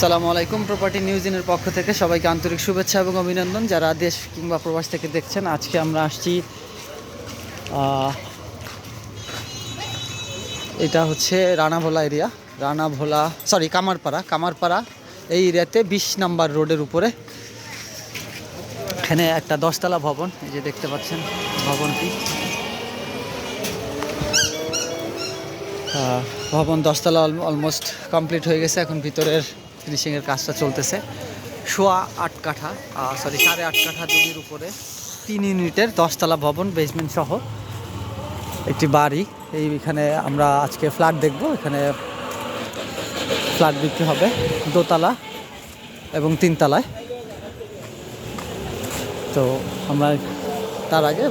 সালামু আলাইকুম property news ইনের পক্ষ থেকে সবাইকে আন্তরিক শুভেচ্ছা এবং অভিনন্দন। যারা দেশ কিংবা প্রবাস থেকে দেখছেন, আজকে আমরা আসছি এটা হচ্ছে রানাভোলা এরিয়া রানাভোলা সরি কামারপাড়া। কামারপাড়া এই এরিয়াতে বিশ নাম্বার রোডের উপরে এখানে একটা দশতলা ভবন, এই যে দেখতে পাচ্ছেন ভবনটি। ভবন দশতলা অলমোস্ট কমপ্লিট হয়ে গেছে, এখন ভিতরের ফিনিশিংয়ের কাজটা চলতেছে। সোয়া আট কাঠা সরি সাড়ে আট কাঠা জমির উপরে তিন ইউনিটের দশতলা ভবন বেসমেন্ট সহ একটি বাড়ি। এইখানে আমরা আজকে ফ্ল্যাট দেখব। এখানে ফ্ল্যাট বিক্রি হবে দোতলা এবং তিনতলায়। তো আমরা তার আগে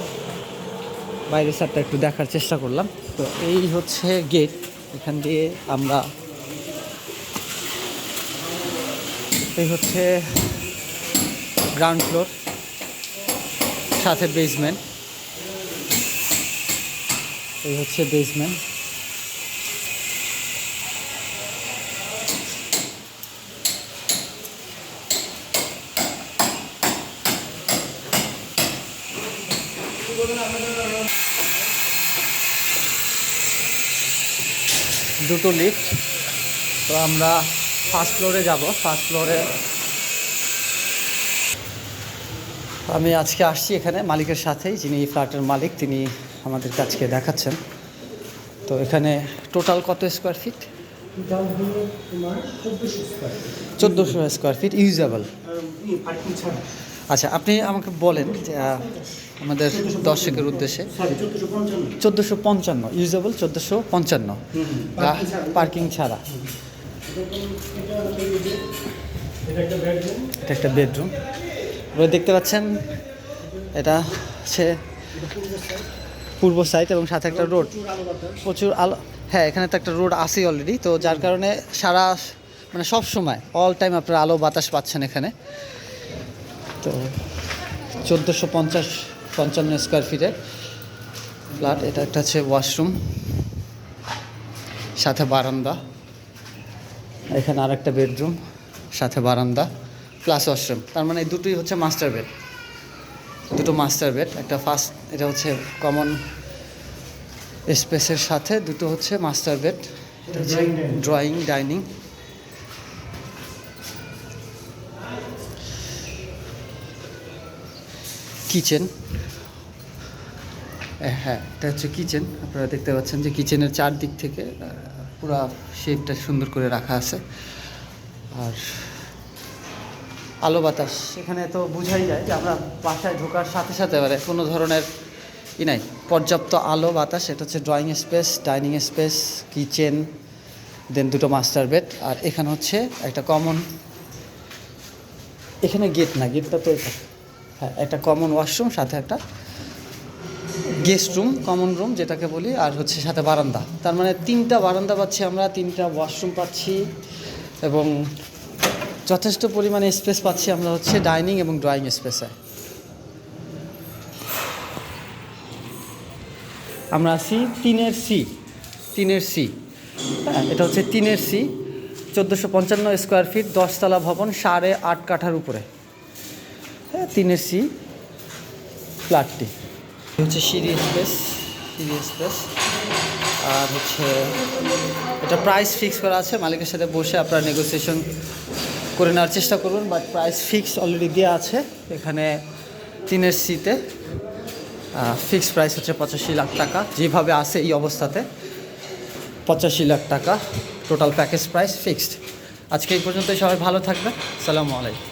বাইরের সাইডটা একটু দেখার চেষ্টা করলাম। তো এই হচ্ছে গেট এখান দিয়ে আমরা এই হচ্ছে গ্রাউন্ড ফ্লোর সাথে বেসমেন্ট এই হচ্ছে বেসমেন্ট দুটো লিফট তো আমরা ফার্স্ট ফ্লোরে যাব ফার্স্ট ফ্লোরে আমি আজকে আসছি এখানে মালিকের সাথেই যিনি এই ফ্ল্যাটের মালিক তিনি আমাদের কাছকে দেখাচ্ছেন। তো এখানে টোটাল কত স্কোয়ার ফিট চোদ্দোশো স্কোয়ার ফিট ইউজেবল আচ্ছা আপনি আমাকে বলেন যে আমাদের দর্শকের উদ্দেশ্যে। চোদ্দোশো পঞ্চান্ন। ইউজেবল চোদ্দোশো পঞ্চান্ন। পার্কিং ছাড়া। এটা একটা বেডরুম এবার দেখতে পাচ্ছেন, এটা হচ্ছে পূর্ব সাইড এবং সাথে একটা রোড প্রচুর আলো হ্যাঁ এখানে তো একটা রোড আছেই অলরেডি তো যার কারণে সারা মানে সব সময় অল টাইম আপনারা আলো, বাতাস পাচ্ছেন এখানে। তো চোদ্দোশো পঞ্চাশ, পঞ্চান্ন স্কোয়ার ফিটের ফ্ল্যাট এটা একটা হচ্ছে ওয়াশরুম সাথে বারান্দা। এখানে আর একটা বেডরুম সাথে বারান্দা প্লাস ওয়াশরুম তার মানে এই দুটোই হচ্ছে মাস্টার বেড দুটো মাস্টার বেড একটা ফার্স্ট এটা হচ্ছে কমন স্পেসের সাথে দুটো হচ্ছে মাস্টার বেড এটা হচ্ছে ড্রয়িং ডাইনিং কিচেন হ্যাঁ এটা হচ্ছে কিচেন আপনারা দেখতে পাচ্ছেন যে কিচেনের চারদিক থেকে পুরা শেপটা সুন্দর করে রাখা আছে। আর আলো বাতাস এখানে তো বোঝাই যায় যে আমরা বাসায় ঢোকার সাথে সাথে এবারে কোনো ধরনের ই নাই, পর্যাপ্ত আলো বাতাস, এটা হচ্ছে drawing space dining space kitchen then দুটো মাস্টার বেড আর এখানে হচ্ছে একটা কমন এখানে গেট না গেটটা তো হ্যাঁ একটা কমন ওয়াশরুম সাথে একটা গেস্ট রুম, কমন রুম যেটাকে বলি, আর হচ্ছে সাথে বারান্দা। তার মানে তিনটা বারান্দা পাচ্ছি আমরা, তিনটা ওয়াশরুম পাচ্ছি, এবং যথেষ্ট পরিমাণে স্পেস পাচ্ছি আমরা হচ্ছে ডাইনিং এবং ড্রয়িং স্পেসে। আমরা আছি তিনের সি তিনের সি। হ্যাঁ এটা হচ্ছে তিনের সি, চোদ্দোশো পঞ্চান্ন স্কোয়ার ফিট, দশতলা ভবন, সাড়ে আট কাঠার উপরে। হ্যাঁ তিনের সি, ফ্ল্যাটটি। হচ্ছে সিঁড়ি স্পেস সিঁড়ি স্পেস আর হচ্ছে এটা প্রাইস ফিক্স করা আছে, মালিকের সাথে বসে আপনারা নেগোসিয়েশন করে নেওয়ার চেষ্টা করুন বাট প্রাইস ফিক্স অলরেডি দেওয়া আছে এখানে তিনের সিতে ফিক্স প্রাইস হচ্ছে পঁচাশি লাখ টাকা, যেভাবে আছে এই অবস্থাতে পঁচাশি লাখ টাকা টোটাল প্যাকেজ প্রাইস ফিক্সড আজকে এই পর্যন্তই, সবাই ভালো থাকবে সালামু আলাইকুম।